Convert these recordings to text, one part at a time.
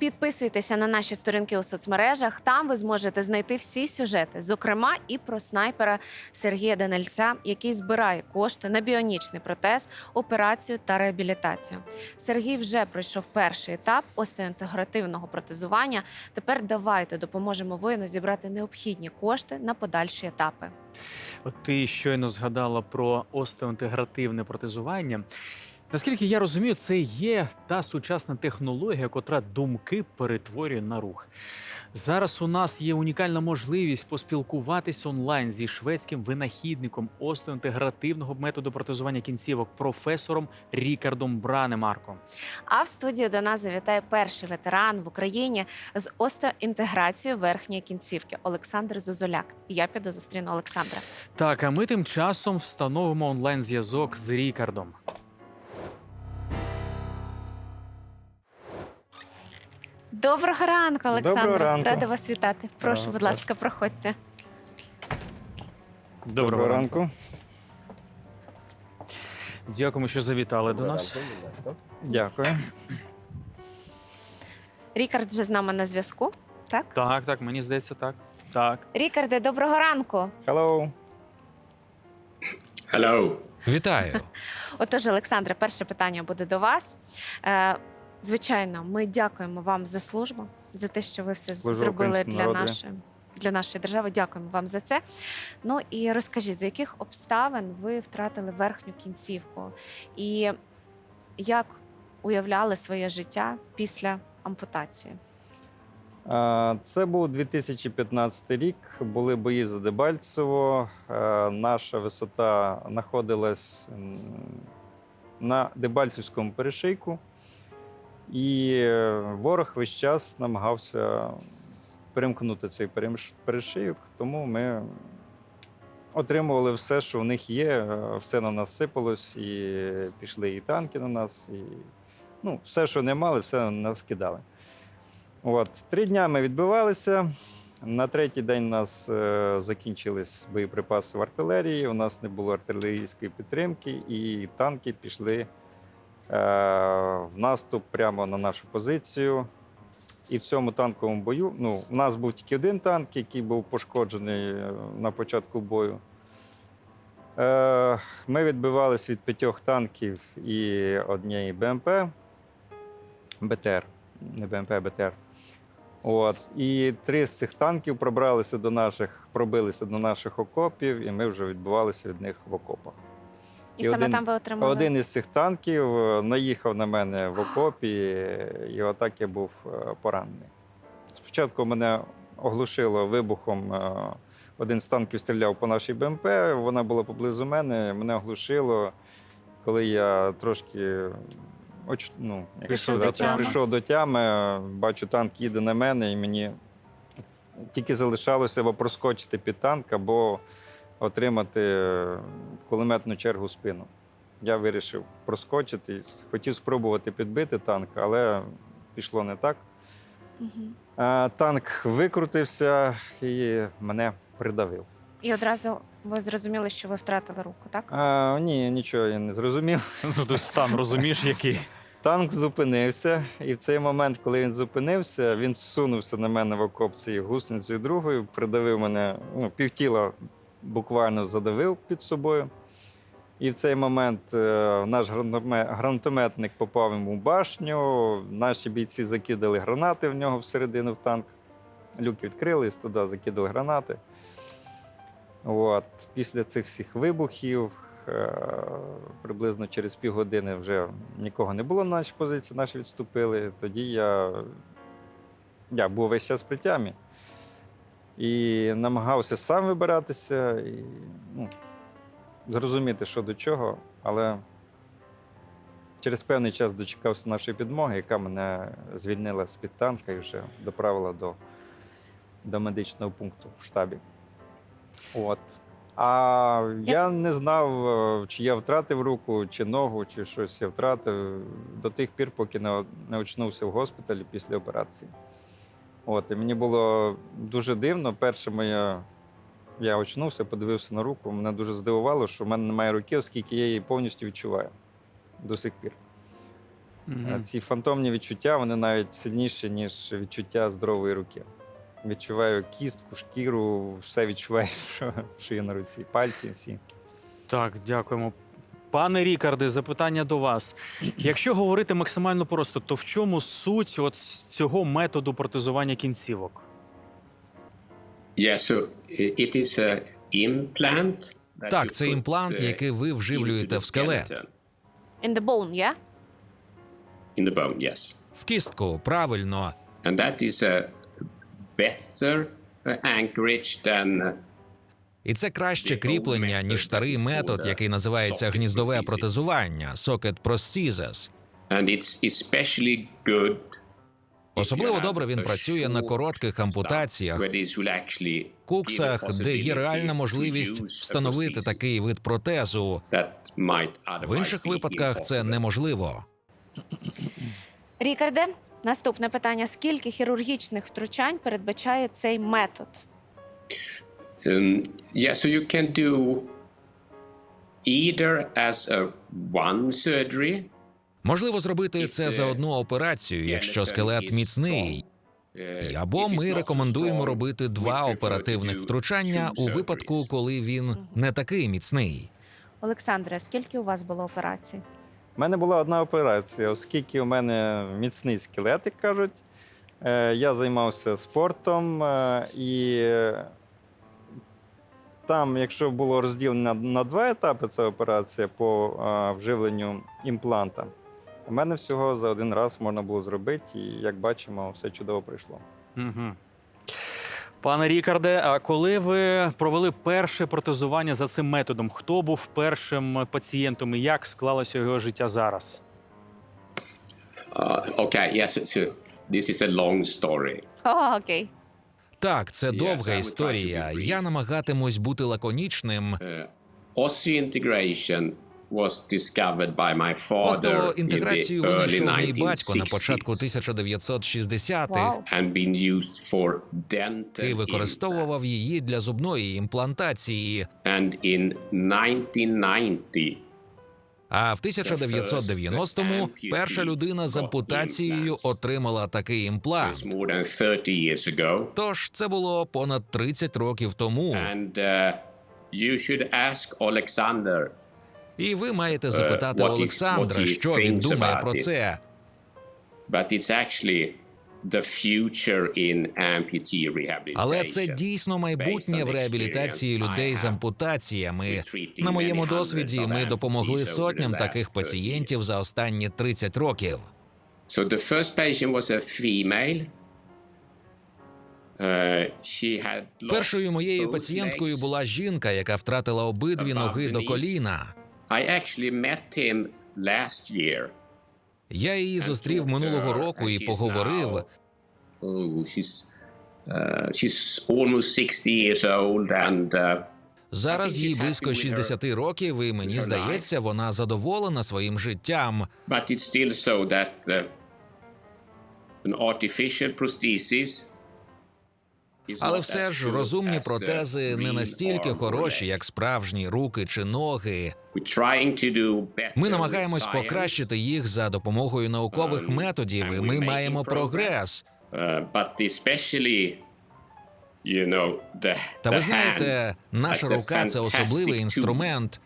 Підписуйтеся на наші сторінки у соцмережах. Там ви зможете знайти всі сюжети, зокрема і про снайпера Сергія Данильця, який збирає кошти на біонічний протез, операцію та реабілітацію. Сергій вже пройшов перший етап остеоінтегративного протезування. Тепер давайте допоможемо воїну зібрати необхідні кошти на подальші етапи. От ти щойно згадала про остеоінтегративне протезування. Наскільки я розумію, це є та сучасна технологія, котра думки перетворює на рух. Зараз у нас є унікальна можливість поспілкуватись онлайн зі шведським винахідником остеоінтегративного методу протезування кінцівок професором Рікардом Бранемарком. А в студію до нас завітає перший ветеран в Україні з остеоінтеграцією верхньої кінцівки Олександр Зозуляк. Я піду зустріну Олександра. Так, а ми тим часом встановимо онлайн зв'язок з Рікардом. Доброго ранку, Олександр. Доброго ранку. Рада вас вітати. Прошу, Ага, будь теж. ласка, проходьте. Доброго ранку. Дякуємо, що завітали до нас. Дякую. Рікард вже з нами на зв'язку. Так, Так, так, мені здається, так. Так. Рікарде, доброго ранку. Hello. Hello. Вітаю! Отож, Олександре, перше питання буде до вас. Е, звичайно, ми дякуємо вам за службу, за те, що ви все Служу зробили для нашої. Для нашої держави дякуємо вам за це. Ну і розкажіть, за яких обставин ви втратили верхню кінцівку, і як уявляли своє життя після ампутації? Це був 2015 рік. Були бої за Дебальцево. Наша висота знаходилась на Дебальцевському перешийку. І е, ворог весь час намагався перемкнути цей перешийок, тому ми отримували все, що в них є, е, все на нас сипалось, і пішли і танки на нас, і ну, все, що не мали, все на нас кидали. От. Три дня ми відбивалися. На третій день у нас е, закінчились боєприпаси в артилерії, у нас не було артилерійської підтримки, і танки пішли в наступ прямо на нашу позицію. І в цьому танковому бою ну, у нас був тільки один танк, який був пошкоджений е, на початку бою. Е, ми відбивалися від п'ятьох танків і однієї БМП. БТР, не БМП, БТР. От. І три з цих танків пробралися до наших, пробилися до наших окопів, і ми вже відбувалися від них в окопах. І, І саме один- там ви отримали Один із цих танків е, наїхав на мене в окопі, і отак я був е, поранений. Спочатку мене оглушило вибухом. е, Один з танків стріляв по нашій БМП, вона була поблизу мене, мене оглушило. Коли я трошки оч... ну, Прийшов до тями. прийшов до тями, бачу, танк їде на мене, і мені тільки залишалося або проскочити під танк, або отримати е, кулеметну чергу в спину. Я вирішив проскочити, хотів спробувати підбити танк, але пішло не так. Е, Танк викрутився і мене придавив. І одразу ви зрозуміли, що ви втратили руку, так? А, ні, нічого я не зрозумів. Ну, стан розумієш, який. Танк зупинився, і в цей момент, коли він зупинився, він зсунувся на мене в окоп цією гусеницею другою, придавив мене, ну, півтіла буквально задавив під собою. І в цей момент е, наш гранатометник попав йому в башню. Наші бійці закидали гранати в нього всередину в танк. Люк відкрились, туди закидали гранати. От. Після цих всіх вибухів, е, приблизно через півгодини вже нікого не було на нашій позиції, наші відступили. Тоді я, я був весь час при тямі і намагався сам вибиратися і ну, зрозуміти, що до чого, але через певний час дочекався нашої підмоги, яка мене звільнила з-під танка і вже доправила до, до медичного пункту в штабі. От. А я не знав, е, чи я втратив руку, чи ногу, чи щось я втратив до тих пір, поки не очнувся в госпіталі після операції. От, і мені було дуже дивно. Перше моє, я очнувся, подивився на руку. Мене дуже здивувало, що в мене немає руки, оскільки я її повністю відчуваю до сих пір. Е, Ці фантомні відчуття вони навіть сильніші, ніж відчуття здорової руки. Відчуваю кістку, шкіру, все відчуваю, що, що є на руці, пальці всі. Так, дякуємо. Пане Рікарде, запитання до вас. Якщо говорити максимально просто, то в чому суть от цього методу протезування кінцівок? Yeah, so it is a implant Так, це імплант, uh, який ви вживлюєте в скелет. In the bone, yeah? In the bone, yes. В кістку, правильно. And that is a better uh, anchorage than uh, І це краще кріплення, ніж старий метод, який називається гніздове протезування socket prosthesis. Особливо добре він працює на коротких ампутаціях, куксах, де є реальна можливість встановити такий вид протезу. В інших випадках це неможливо. Рікарде, наступне питання: скільки хірургічних втручань передбачає цей метод? Um, yeah, so you can do either as a one surgery. Можливо зробити це за одну операцію, якщо скелет міцний. uh, Або ми рекомендуємо робити два оперативних втручання у випадку, коли він не такий міцний. Олександре, скільки у вас було операцій? У мене була одна операція, оскільки у мене міцний скелет, як кажуть. е, Я займався спортом е, і е, там, якщо було розділено на, два етапи ця операція по вживленню імпланта, у мене всього за один раз можна було зробити, і як бачимо, все чудово пройшло. Угу. Пане Рікарде, а коли ви провели перше протезування за цим методом, хто був першим пацієнтом і як склалося його життя зараз? Uh, okay, yes, so, this is a long story. Окей. Так, це довга історія. Я намагатимусь бути лаконічним. The Остеоінтеграцію early винайшов мій батько на початку 1960-х Вау. and been used for dental і використовував її для зубної імплантації. And in 1990, А в 1990-му перша людина з ампутацією отримала такий імплант. it's more than 30 years ago, Тож це було понад 30 років тому. uh, І ви маєте запитати Олександра, що він думає про це. Але це дійсно майбутнє в реабілітації людей з ампутаціями. На моєму досвіді ми допомогли сотням таких пацієнтів за останні 30 років. So the first patient was a female. Uh, Першою моєю пацієнткою була жінка, яка втратила обидві ноги до коліна. I actually met him last year. Я її зустрів минулого року і поговорив. now- Oh, she's uh, she's almost 60 years old and uh, Зараз їй близько happy with her- 60 років, і мені здається, вона задоволена своїм життям. but it's still so that uh, an artificial prosthesis is Але все ж розумні протези не настільки хороші, як справжні руки чи ноги. Ми намагаємось покращити їх за допомогою наукових Um, методів, і ми маємо прогрес. uh, Та ви знаєте, наша рука це особливий інструмент,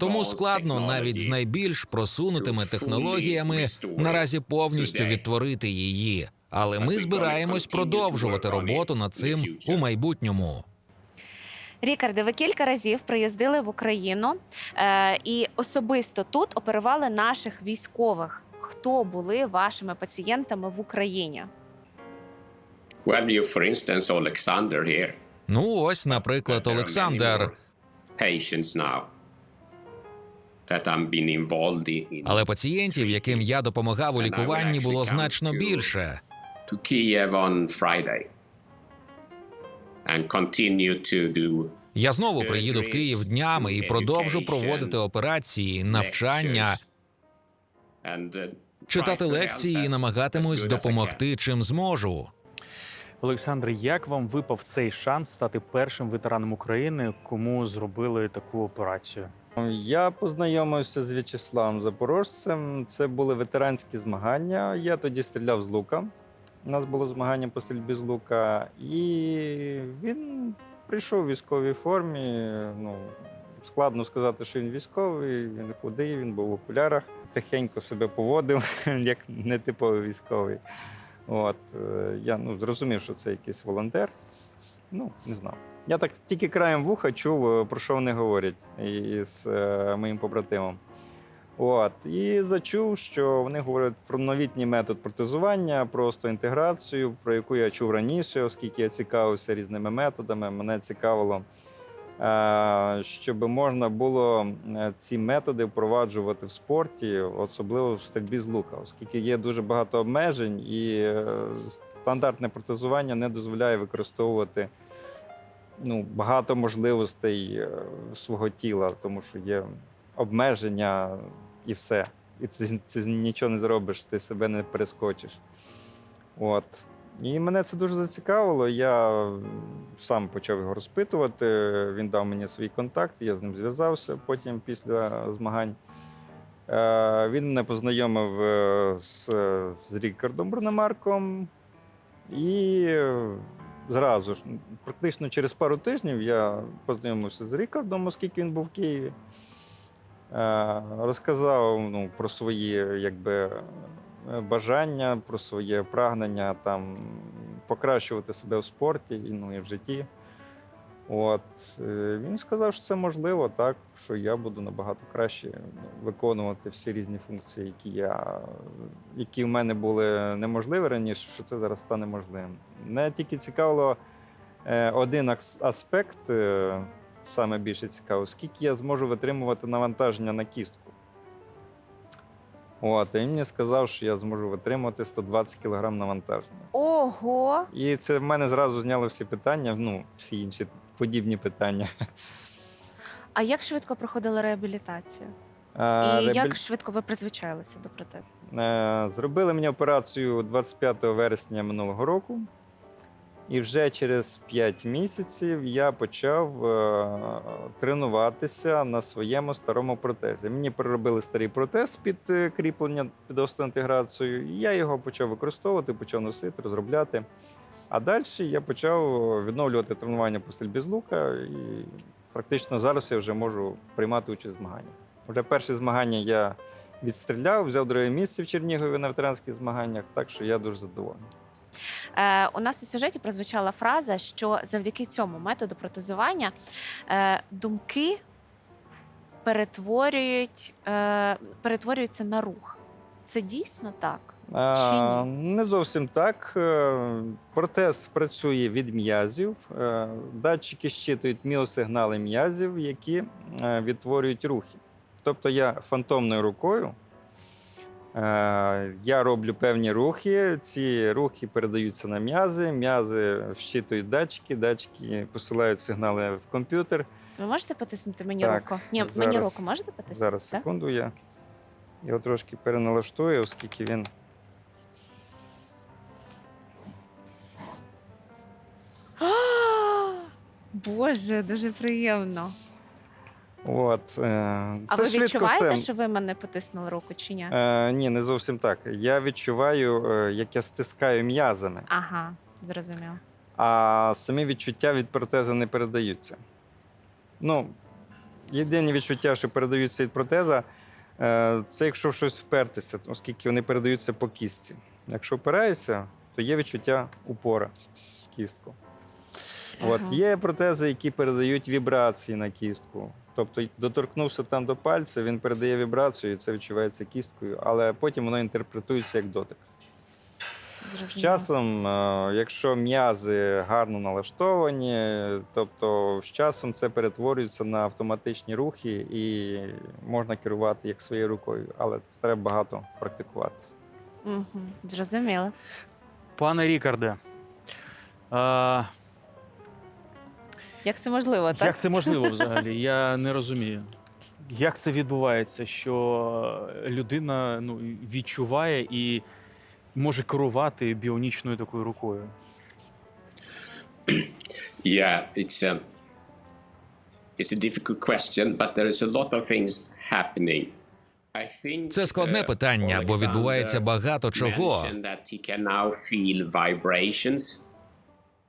тому складно навіть з найбільш просунутими технологіями наразі повністю відтворити її. Але ми збираємось продовжувати роботу над цим у майбутньому. Рікарде, ви кілька разів приїздили в Україну е, і особисто тут оперували наших військових. Хто були вашими пацієнтами в Україні? Well, you, for instance, Alexander here. Ну ось, наприклад, Олександр. Patients now that I'm been involved in. in Але пацієнтів, яким я допомагав у лікуванні, було значно більше. To Kiev on Friday and continue to do Я знову приїду в Київ днями і продовжу проводити операції, навчання, uh, читати лекції і намагатимусь допомогти чим зможу. Олександр, як вам випав цей шанс стати першим ветераном України, кому зробили таку операцію? Я познайомився з В'ячеславом Запорожцем. Це були ветеранські змагання. Я тоді стріляв з лука. У нас було змагання по стрільбі з лука. І він прийшов у військовій формі. Ну, складно сказати, що він військовий, він худий, він був в окулярах, тихенько себе поводив, як нетиповий військовий. От, е, я ну, зрозумів, що це якийсь волонтер. Ну, не знав. Я так тільки краєм вуха чув, е, про що вони говорять із е, моїм побратимом. От. І зачув, що вони говорять про новітній метод протезування, про остеоінтеграцію, про яку я чув раніше, оскільки я цікавився різними методами. Мене цікавило, е, щоб можна було е, ці методи впроваджувати в спорті, особливо в стрільбі з лука, оскільки є дуже багато обмежень, і е, стандартне протезування не дозволяє використовувати ну, багато можливостей свого тіла, тому що є обмеження і все. І ти, ти нічого не зробиш, ти себе не перескочиш. От. І мене це дуже зацікавило. Я сам почав його розпитувати. Він дав мені свій контакт, я з ним зв'язався потім після змагань. Е, Він мене познайомив е, з, з Рікардом Брунемарком. І зразу ж, практично через пару тижнів я познайомився з Рікардом, оскільки він був в Києві. Е, Розказав ну, про свої якби, е, бажання, про своє прагнення там, покращувати себе в спорті ну, і в житті. От. е, Він сказав, що це можливо, так, що я буду набагато краще виконувати всі різні функції, які, я, які в мене були неможливі раніше, що це зараз стане можливим. Мене тільки цікавило один аспект, саме більше цікаво, скільки я зможу витримувати навантаження на кістку. От, і він мені сказав, що я зможу витримувати 120 кг навантаження. Ого! І це в мене зразу зняло всі питання, ну, всі інші подібні питання. А як швидко проходила реабілітація? А, І реабілі- як швидко ви призвичаїлися до протезу? Е, Зробили мені операцію 25 вересня минулого року. І вже через 5 місяців я почав е, тренуватися на своєму старому протезі. Мені переробили старий протез під е, кріплення під остеоінтеграцію, і я його почав використовувати, почав носити, розробляти. А далі я почав відновлювати тренування по стрільбі з лука, і практично зараз я вже можу приймати участь в змаганнях. Вже перші змагання я відстріляв, взяв друге місце в Чернігові на ветеранських змаганнях, так що я дуже задоволений. Е, у нас у сюжеті прозвучала фраза, що завдяки цьому методу протезування е, думки перетворюють, е, перетворюються на рух. Це дійсно так? Чи не зовсім так. Е, Протез працює від м'язів. Е, Датчики щитують міосигнали м'язів, які е, відтворюють рухи. Тобто я фантомною рукою. Е, Я роблю певні рухи, ці рухи передаються на м'язи, м'язи вщитують датчики, датчики посилають сигнали в комп'ютер. Ви можете потиснути мені Так, руку? Ні, зараз- мені руку можете потиснути? Зараз так? секунду я його трошки переналаштую, оскільки він. Боже, дуже приємно. От, е, А це ви відчуваєте, все. що ви мене потиснули руку чи ні? Е, ні, не зовсім так. Я відчуваю, е, як я стискаю м'язами, Ага, зрозуміло. а самі відчуття від протеза не передаються. Ну, єдині відчуття, що передаються від протеза, е, це якщо в щось впертися, оскільки вони передаються по кістці. Якщо впираєшся, то є відчуття упора в кістку. От Ага. є протези, які передають вібрації на кістку. Тобто, доторкнувся там до пальця, він передає вібрацію, і це відчувається кісткою, але потім воно інтерпретується як дотик. Зрозуміло. З часом, е, якщо м'язи гарно налаштовані, тобто з часом це перетворюється на автоматичні рухи і можна керувати як своєю рукою, але це треба багато практикуватися. Угу, зрозуміло. Пане Рікарде, а, Як це можливо, так? як це можливо взагалі? Я не розумію. Як це відбувається, що людина ну, відчуває і може керувати біонічною такою рукою? Yeah, it's it's a difficult question, but there is a lot of things happening. I think, Це складне uh, питання, бо відбувається багато чого.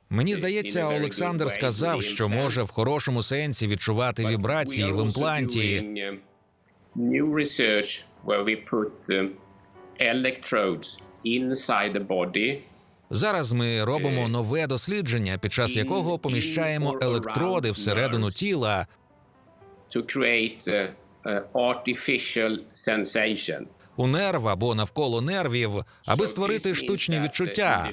Мені здається, Олександр сказав, що може в хорошому сенсі відчувати вібрації в імпланті. New research where we put electrodes inside the body Зараз ми робимо Е, нове дослідження, під час якого поміщаємо електроди всередину тіла, to create artificial sensation. у нерв або навколо нервів, аби створити штучні відчуття.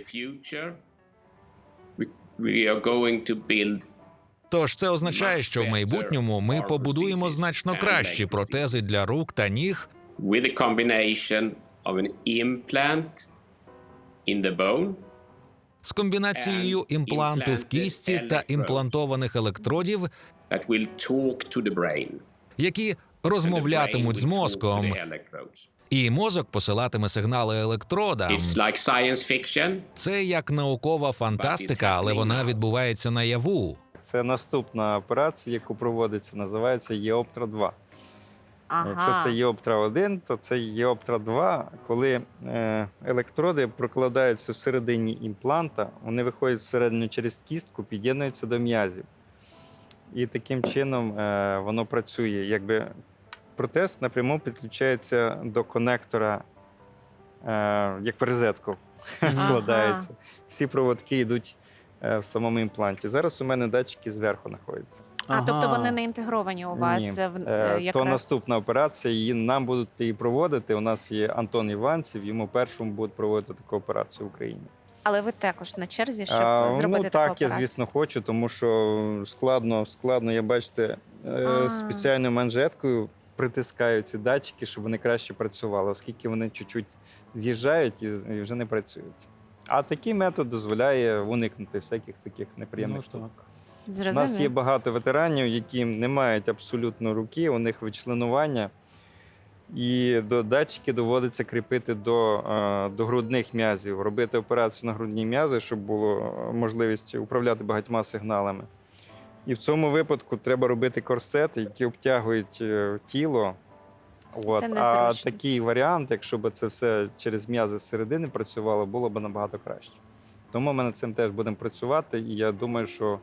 Тож це означає, що в майбутньому ми побудуємо значно кращі протези для рук та ніг with a combination of an implant in the bone з комбінацією імпланту в кісті та імплантованих електродів, that will talk to the brain. які розмовлятимуть з мозком. І мозок посилатиме сигнали електродам. It's like science fiction. Це як наукова фантастика, але вона відбувається наяву. Це наступна операція, яку проводиться, називається Єоптра 2. Якщо це Єоптра 1, то це Єоптра 2, коли е, електроди прокладаються всередині імпланта, вони виходять всередину через кістку, під'єднуються до м'язів. І таким чином е, воно працює. Якби протез напряму підключається до конектора, е, як в розетку вкладається. Всі проводки йдуть е, в самому імпланті. Зараз у мене датчики зверху знаходяться. А тобто вони не інтегровані у вас Ні. в Е, е, То якраз наступна операція, її нам будуть її проводити. У нас є Антон Іванців, йому першому будуть проводити таку операцію в Україні. але ви також на черзі, щоб А, зробити ну таку так, я операцію? звісно хочу, тому що складно, складно, я бачите, е, А. спеціальною манжеткою притискаю ці датчики, щоб вони краще працювали, оскільки вони чуть-чуть з'їжджають і, вже не працюють. А такий метод дозволяє уникнути всяких таких неприємних Ну, штук. так. У нас є багато ветеранів, які не мають абсолютно руки, у них вичленування, і до датчики доводиться кріпити до, е, до грудних м'язів, робити операцію на грудні м'язи, щоб було е, можливість управляти багатьма сигналами. І в цьому випадку треба робити корсети, які обтягують е, тіло. От. Це А такий варіант, якщо б це все через м'язи зсередини працювало, було б набагато краще. Тому ми над цим теж будемо працювати, і я думаю, що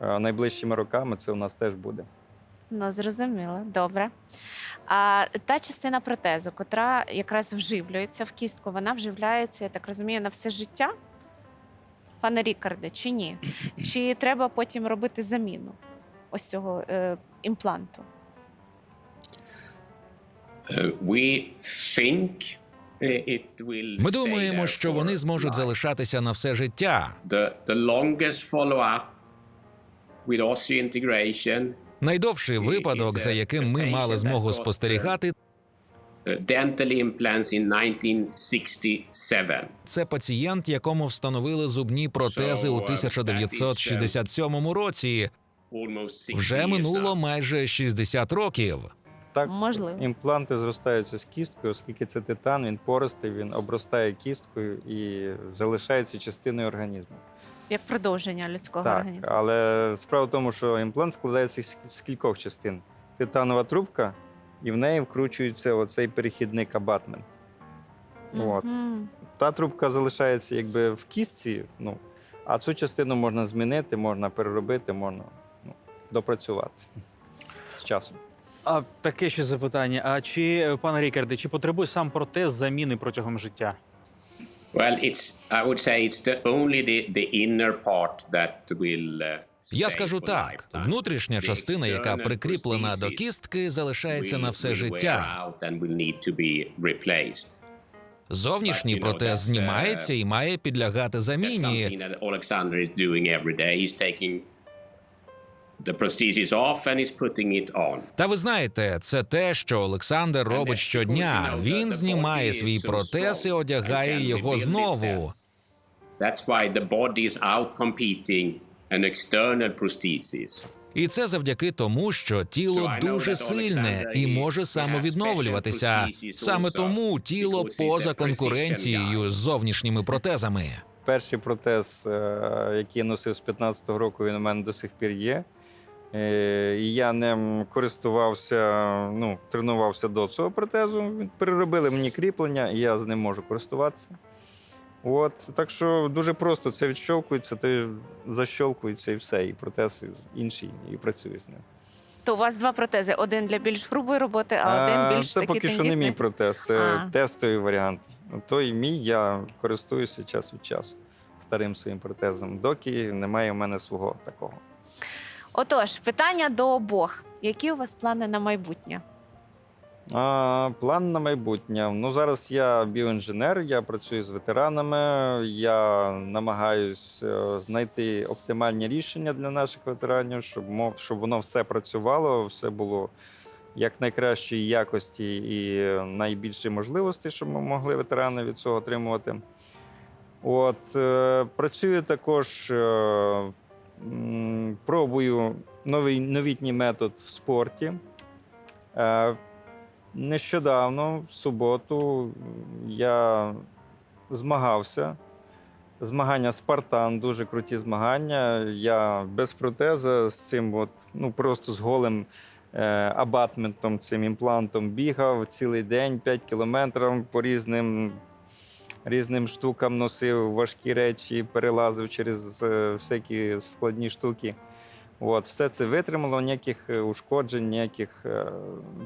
е, найближчими роками це у нас теж буде. Ну, зрозуміло, добре. А та частина протезу, котра якраз вживлюється в кістку, вона вживляється, я так розумію, на все життя? Пане Рікарде, чи ні? Чи треба потім робити заміну ось цього е, імпланту? Uh, we think it will Ми думаємо, що вони зможуть life. залишатися на все життя. The, the longest follow-up with osseointegration Найдовший випадок, за яким ми мали змогу спостерігати, dental implants in 1967. це пацієнт, якому встановили зубні протези у So, uh, 1967 році. Almost Вже минуло майже 60 років. Так, Можливо. імпланти зростаються з кісткою, оскільки це титан, він пористий, він обростає кісткою і залишається частиною організму. Як продовження людського Так, організму? але справа в тому, що імплант складається з кількох частин: титанова трубка, і в неї вкручується оцей перехідник абатмент. От. Мгм. Та трубка залишається якби в кістці, ну, а цю частину можна змінити, можна переробити, можна ну, допрацювати з часом. А таке ще запитання: а чи, пане Рікарде, чи потребує сам протез заміни протягом життя? Well, it's I would say it's the only the, the inner part that will. Uh, Я скажу так: внутрішня частина, яка прикріплена до кістки, залишається на все життя. out. Зовнішній протез знімається і має підлягати заміні. Та ви знаєте, це те, що Олександр робить щодня. Він знімає свій протез і одягає його знову. That's why the body is outcompeting an external prosthesis. І це завдяки тому, що тіло дуже сильне і може самовідновлюватися. Саме тому тіло поза конкуренцією з зовнішніми протезами. Перший протез, е, який я носив з 15-го року, він у мене до сих пір є. Е, І я ним користувався, ну, тренувався до цього протезу. Переробили мені кріплення, і я з ним можу користуватися. От, так що дуже просто це відщолкується, ти защолкується і все, і протез інший, і працює з ним. То у вас два протези: один для більш грубої роботи, а один більш це такий поки що не тендітний? мій протез, це А. тестовий варіант. Той мій я користуюся час від часу старим своїм протезом, доки немає в мене свого такого. Отож, питання до обох. Які у вас плани на майбутнє? А, план на майбутнє. Ну зараз я біоінженер, я працюю з ветеранами. Я намагаюсь е, знайти оптимальні рішення для наших ветеранів, щоб щоб воно все працювало, все було як найкращої якості і найбільші можливості, щоб ми могли ветерани від цього отримувати. От е, працюю також, е, пробую новий новітній метод в спорті. Нещодавно, в суботу, я змагався. Змагання Спартан, дуже круті змагання. Я без протеза з цим, от, ну просто з голим е, абатментом, цим імплантом бігав цілий день, 5 кілометрів по різним, різним штукам носив важкі речі, перелазив через е, всякі складні штуки. От, все це витримало, ніяких е, ушкоджень, ніяких е,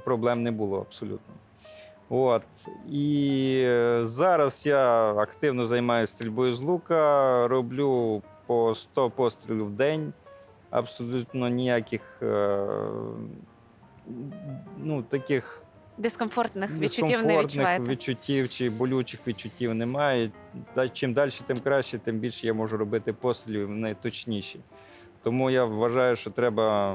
проблем не було абсолютно. От. І е, зараз я активно займаюся стрільбою з лука, роблю по 100 пострілів в день. Абсолютно ніяких ну, таких Дискомфортних відчуттів не дискомфортних відчуваєте? відчуттів чи болючих відчуттів немає. Чим далі, тим краще, тим більше я можу робити пострілів найточніші. Тому я вважаю, що треба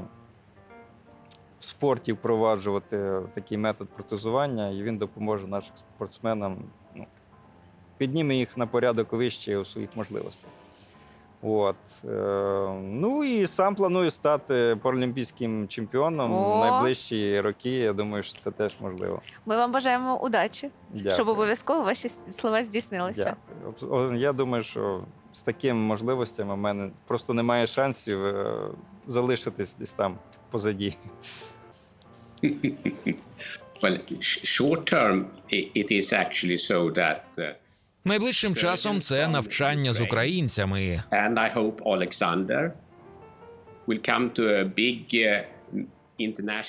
в спорті впроваджувати такий метод протезування, і він допоможе нашим спортсменам, ну, підніме їх на порядок вище у своїх можливостях. От. Е, ну і сам планую стати паралімпійським чемпіоном О! в найближчі роки. Я думаю, що це теж можливо. Ми вам бажаємо удачі, Дякую. щоб обов'язково ваші слова здійснилися. Дякую. Я думаю, що з такими можливостями в мене просто немає шансів е, залишитись десь там позаді. Well, sh- short term, it is actually so that, uh, Найближчим часом це навчання з українцями. and I hope Alexander will come to a big uh,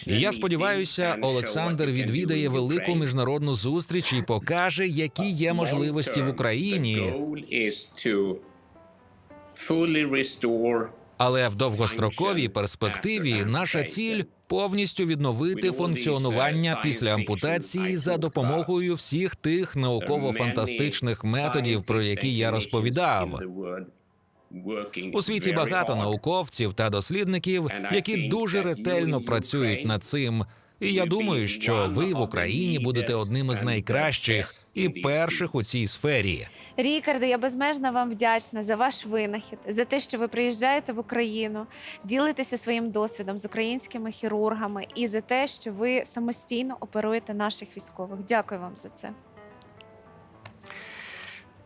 я сподіваюся, Олександр відвідає велику міжнародну зустріч і покаже, які є можливості в Україні. Але в довгостроковій перспективі наша ціль повністю відновити функціонування після ампутації за допомогою всіх тих науково-фантастичних методів, про які я розповідав. У світі багато науковців та дослідників, які дуже ретельно працюють над цим. І я думаю, що ви в Україні будете одним із найкращих і перших у цій сфері. Рікарде, я безмежно вам вдячна за ваш винахід, за те, що ви приїжджаєте в Україну, ділитеся своїм досвідом з українськими хірургами, і за те, що ви самостійно оперуєте наших військових. Дякую вам за це.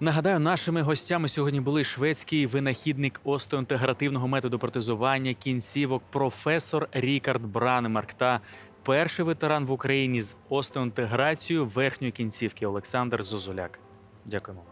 Нагадаю, нашими гостями сьогодні були шведський винахідник остеоінтегративного методу протезування кінцівок, професор Рікард Бранемарк та перший ветеран в Україні з остеонтеграцією верхньої кінцівки Олександр Зозуляк. Дякуємо.